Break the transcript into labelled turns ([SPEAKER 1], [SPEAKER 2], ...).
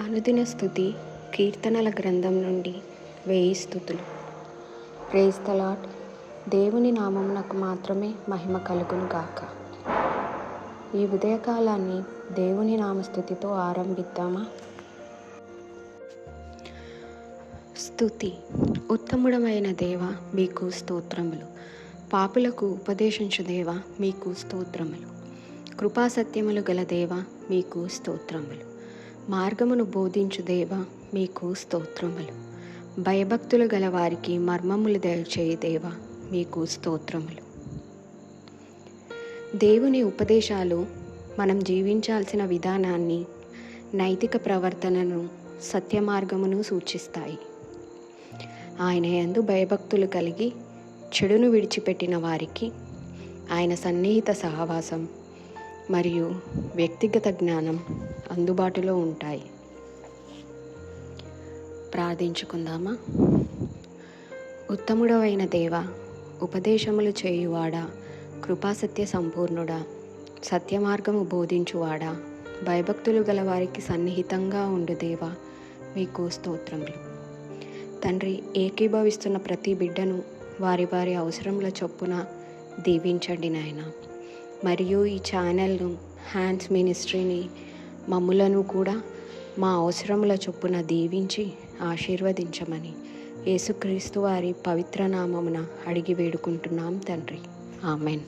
[SPEAKER 1] అనుదిన స్థుతి కీర్తనల గ్రంథం నుండి వేయి స్థుతులు. ప్రేజ్ ద లార్డ్ దేవుని నామమునకు మాత్రమే మహిమ కలుగును గాక. ఈ ఉదయకాలాన్ని దేవుని నామస్థుతితో ఆరంభిద్దామా? స్థుతి. ఉత్తముడమైన దేవ మీకు స్తోత్రములు. పాపులకు ఉపదేశించు దేవ మీకు స్తోత్రములు. కృపాసత్యములు గల దేవ మీకు స్తోత్రములు. మార్గమును బోధించు దేవ మీకు స్తోత్రములు. భయభక్తులు గల వారికి మర్మములు దయచేయి దేవ మీకు స్తోత్రములు. దేవుని ఉపదేశాలు మనం జీవించాల్సిన విధానాన్ని నైతిక ప్రవర్తనను సత్య మార్గమును సూచిస్తాయి. ఆయన యందు భయభక్తులు కలిగి చెడును విడిచిపెట్టిన వారికి ఆయన సన్నిహిత సహవాసం మరియు వ్యక్తిగత జ్ఞానం అందుబాటులో ఉంటాయి. ప్రార్థించుకుందామా? ఉత్తముడవైన దేవ ఉపదేశములు చేయువాడా కృపాసత్య సంపూర్ణుడా సత్యమార్గము బోధించువాడా భయభక్తులు గల వారికి సన్నిహితంగా ఉండు దేవా మీకు స్తోత్రములు. తండ్రి ఏకీభవిస్తున్న ప్రతి బిడ్డను వారి వారి అవసరముల చొప్పున దీవించండి నాయన. మరియు ఈ ఛానల్ను హ్యాండ్స్ మినిస్ట్రీని మమ్ములను కూడా మా అవసరముల చొప్పున దీవించి ఆశీర్వదించమని యేసుక్రీస్తు వారి పవిత్ర నామమున అడిగి వేడుకుంటున్నాం తండ్రి. ఆమెన్.